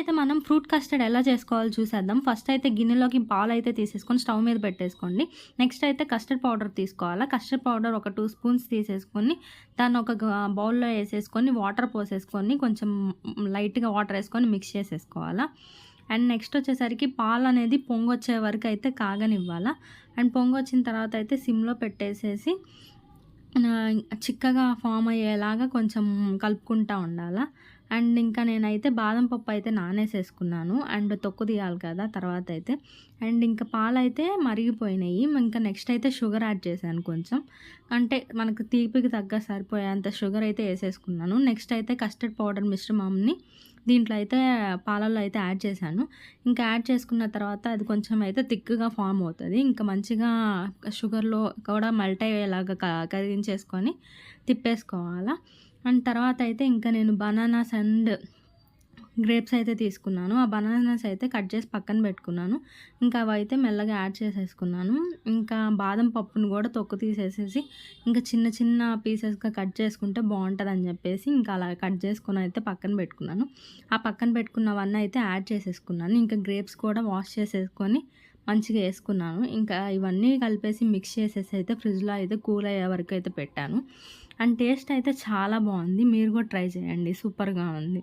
అయితే మనం fruit custard ఎలా చేసుకోవాలో చూసేద్దాం. ఫస్ట్ అయితే గిన్నెలోకి పాలు అయితే తీసేసుకొని స్టవ్ మీద పెట్టేసుకోండి. నెక్స్ట్ అయితే కస్టర్డ్ పౌడర్ తీసుకోవాలా? కస్టర్డ్ పౌడర్ ఒక టూ స్పూన్స్ తీసేసుకొని దాన్ని ఒక బౌల్లో వేసేసుకొని వాటర్ పోసేసుకొని కొంచెం లైట్గా వాటర్ వేసుకొని మిక్స్ చేసేసుకోవాలా? అండ్ నెక్స్ట్ వచ్చేసరికి పాలు అనేది పొంగొచ్చే వరకు అయితే కాగనివ్వాలా? అండ్ పొంగొచ్చిన తర్వాత అయితే సిమ్లో పెట్టేసేసి చిక్కగా ఫామ్ అయ్యేలాగా కొంచెం కలుపుకుంటూ ఉండాలా? అండ్ ఇంకా నేనైతే బాదం పప్పు అయితే నానేసేసుకున్నాను. అండ్ తొక్కు తీయాలి కదా తర్వాత అయితే. అండ్ ఇంకా పాలు అయితే మరిగిపోయినాయి. ఇంకా నెక్స్ట్ అయితే షుగర్ యాడ్ చేశాను కొంచెం. అంటే మనకు తీపికి తగ్గ సరిపోయేంత షుగర్ అయితే వేసేసుకున్నాను. నెక్స్ట్ అయితే కస్టర్డ్ పౌడర్ మిశ్రమంని దీంట్లో అయితే పాలల్లో అయితే యాడ్ చేశాను. ఇంకా యాడ్ చేసుకున్న తర్వాత అది కొంచెం అయితే థిక్గా ఫామ్ అవుతుంది. ఇంకా మంచిగా షుగర్లో కూడా మెల్ట్ అయ్యేలాగా క- కరిగించేసుకొని తిప్పేసుకోవాలా. అండ్ తర్వాత అయితే ఇంకా నేను బనానాస్ అండ్ గ్రేప్స్ అయితే తీసుకున్నాను. ఆ బనానాస్ అయితే కట్ చేసి పక్కన పెట్టుకున్నాను. ఇంకా అవి అయితే మెల్లగా యాడ్ చేసేసుకున్నాను. ఇంకా బాదం పప్పును కూడా తొక్కు తీసేసేసి ఇంకా చిన్న చిన్న పీసెస్గా కట్ చేసుకుంటే బాగుంటుంది అని చెప్పేసి ఇంకా అలా కట్ చేసుకుని అయితే పక్కన పెట్టుకున్నాను. ఆ పక్కన పెట్టుకున్నవన్నీ అయితే యాడ్ చేసేసుకున్నాను. ఇంకా గ్రేప్స్ కూడా వాష్ చేసేసుకొని మంచిగా వేసుకున్నాను. ఇంకా ఇవన్నీ కలిపేసి మిక్స్ చేసేసి అయితే ఫ్రిడ్జ్లో అయితే కూల్ అయ్యే వరకు అయితే పెట్టాను. అండ్ టేస్ట్ అయితే చాలా బాగుంది. మీరు కూడా ట్రై చేయండి. సూపర్గా ఉంది.